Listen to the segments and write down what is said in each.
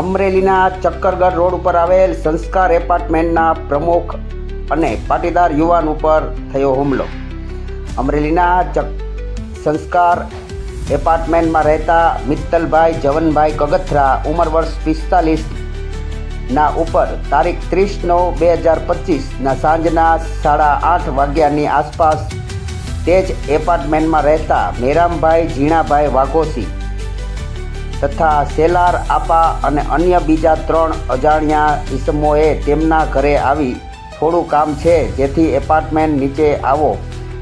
અમરેલીના ચક્કરગઢ રોડ ઉપર આવેલ સંસ્કાર એપાર્ટમેન્ટના પ્રમુખ અને પાટીદાર યુવાન ઉપર થયો હુમલો. અમરેલીના ચક, સંસ્કાર એપાર્ટમેન્ટમાં રહેતા મિત્તલભાઈ જવનભાઈ કગથરા ઉંમર વર્ષ પિસ્તાલીસ ના ઉપર તારીખ ત્રીસ નવ બે હજાર પચીસના સાંજના સાડા આઠ વાગ્યાની આસપાસ તે જ એપાર્ટમેન્ટમાં રહેતા મેરામભાઈ ઝીણાભાઈ વાઘોસી તથા સેલાર, આપા અને અન્ય બીજા ત્રણ અજાણ્યા ઈસમોએ તેમના ઘરે આવી થોડું કામ છે, જેથી એપાર્ટમેન્ટ નીચે આવો.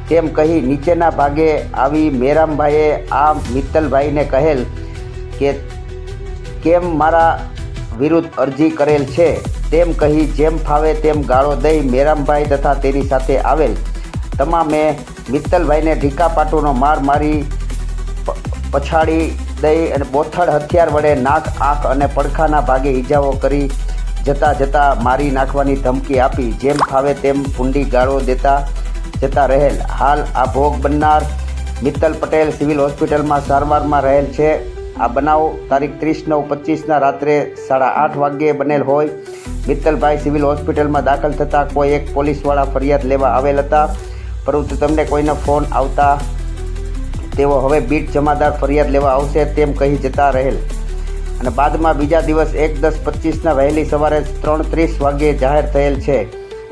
તેમ કહી નીચેના ભાગે આવી મેરામભાઈએ આ મિત્તલભાઈને કહેલ કે, કેમ મારા વિરુદ્ધ અરજી કરેલ છે? તેમ કહી જેમ ફાવે તેમ ગાળો દઈ મેરામભાઈ તથા તેની સાથે આવેલ. તમામે મિત્તલભાઈને ઢીકાપાટુનો માર મારી પછાડી દઈ અને બોથડ હથિયાર વડે નાક, આંખ અને પડખાના ભાગે ઈજાઓ કરી જતા જતા મારી નાખવાની ધમકી આપી. જેમ ફાવે તેમ ભૂંડી ગાળો દેતા જતા રહેલ. હાલ આ ભોગ બનનાર મિત્તલ પટેલ સિવિલ હોસ્પિટલમાં સારવારમાં રહેલ છે. આ બનાવ તારીખ ત્રીસ નવ પચીસના રાત્રે સાડા આઠ વાગ્યે બનેલ હોય. મિત્તલભાઈ સિવિલ હોસ્પિટલમાં દાખલ થતાં કોઈ એક પોલીસવાળા ફરિયાદ લેવા આવેલ હતા. પરંતુ તમને કોઈનો ફોન આવતા તેઓ હવે બીટ જમાદાર ફરિયાદ લેવા આવશે તેમ કહી જતા રહેલ. અને બાદમાં બીજા દિવસ એક દસ પચીસના વહેલી સવારે ત્રણ ત્રીસ વાગ્યે જાહેર થયેલ છે.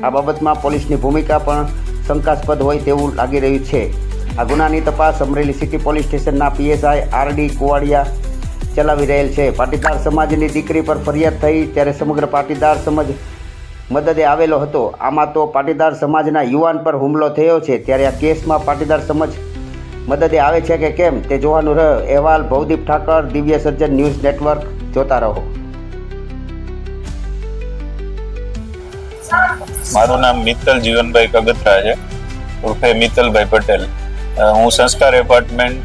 આ બાબતમાં પોલીસની ભૂમિકા પણ શંકાસ્પદ હોય તેવું લાગી રહ્યું છે. આ ગુનાની તપાસ અમરેલી સિટી પોલીસ સ્ટેશનના પીએસઆઈ આરડી કુવાડિયા ચલાવી રહેલ છે. પાટીદાર સમાજની દીકરી પર ફરિયાદ થઈ ત્યારે સમગ્ર પાટીદાર સમાજ મદદે આવેલો હતો. આમાં તો પાટીદાર સમાજના યુવાન પર હુમલો થયો છે. ત્યારે આ કેસમાં પાટીદાર સમાજ મદદે આવે છે કે કેમ તે જોવાનું રહ્યો અહેવાલ ભવદીપ ઠાકર, દિવ્ય સર્જન ન્યૂઝ નેટવર્ક, જોતા રહો. મારું નામ મિત્તલ જીવનભાઈ કગથરા છે. ઉર્ફે મિત્તલભાઈ પટેલ. હું સંસ્કાર એપાર્ટમેન્ટ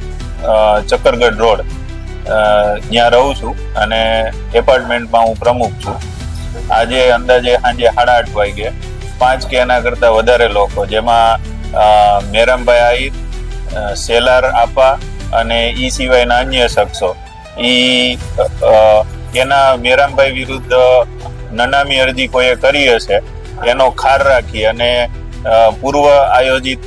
ચક્કરગઢ રોડ ત્યાં રહું છું અને એપાર્ટમેન્ટમાં હું પ્રમુખ છું. આજે અંદાજે સાંજે સાડા આઠ વાગે પાંચ કે એના કરતાં વધારે લોકો, જેમાં મેરામભાઈ આહિર સેલાર આપા અને એ સિવાયના અન્ય શખ્સો. એ એના મેરામભાઈ વિરુદ્ધ નનામી અરજી કોઈએ કરી હશે, એનો ખાર રાખી અને પૂર્વ આયોજિત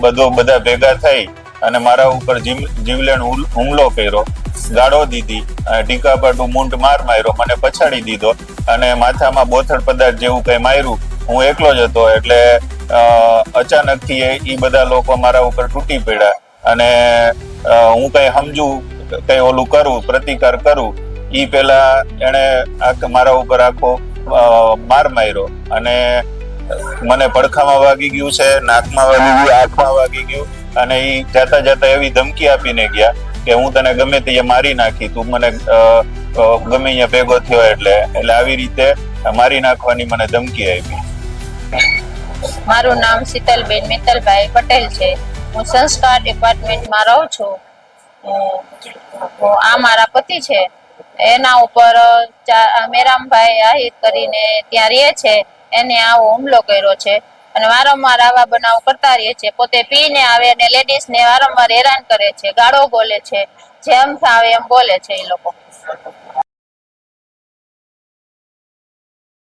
બધો, બધા ભેગા થઈ અને મારા ઉપર જીવ- જીવલેણ હુમલો કર્યો. ગાળો દીધી ટીકાપાટું મૂંઢ માર માર્યો, મને પછાડી દીધો અને માથામાં બોથડ પદાર્થ જેવું કઈ માર્યું. હું એકલો જ હતો એટલે અચાનકથી એ બધા લોકો મારા ઉપર તૂટી પડ્યા. અને હું કઈ સમજુ, કઈ ઓલું કરું, પ્રતિકાર કરું પેલા એને આખ- મારા ઉપર આખો માર માર્યો. અને મને પડખામાં વાગી ગયું છે, નાકમાં વાગી ગયું, આંખમાં વાગી ગયું. અને એ જાતા જાતા એવી ધમકી આપીને ગયા કે હું તને ગમે તે મારી નાખી, તું મને ગમે અહીંયા ભેગો થયો એટલે. એટલે આવી રીતે મારી નાખવાની મને ધમકી આપી. મારું નામ શીતલબેન મિત્તલભાઈ પટેલ છે. હું સંસ્કાર ડિપાર્ટમેન્ટમાં રહું છું. આ મારા પતિ છે. એના ઉપર મેરામભાઈ આહિર કરીને ત્યાં રહે છે. એને આવો હુમલો કર્યો છે. અને વારંવાર આવા બનાવ કરતા રહે છે. પોતે પીને આવે અને લેડીઝને વારંવાર હેરાન કરે છે. ગાળો બોલે છે. જેમ ફાવે એમ બોલે છે એ લોકો.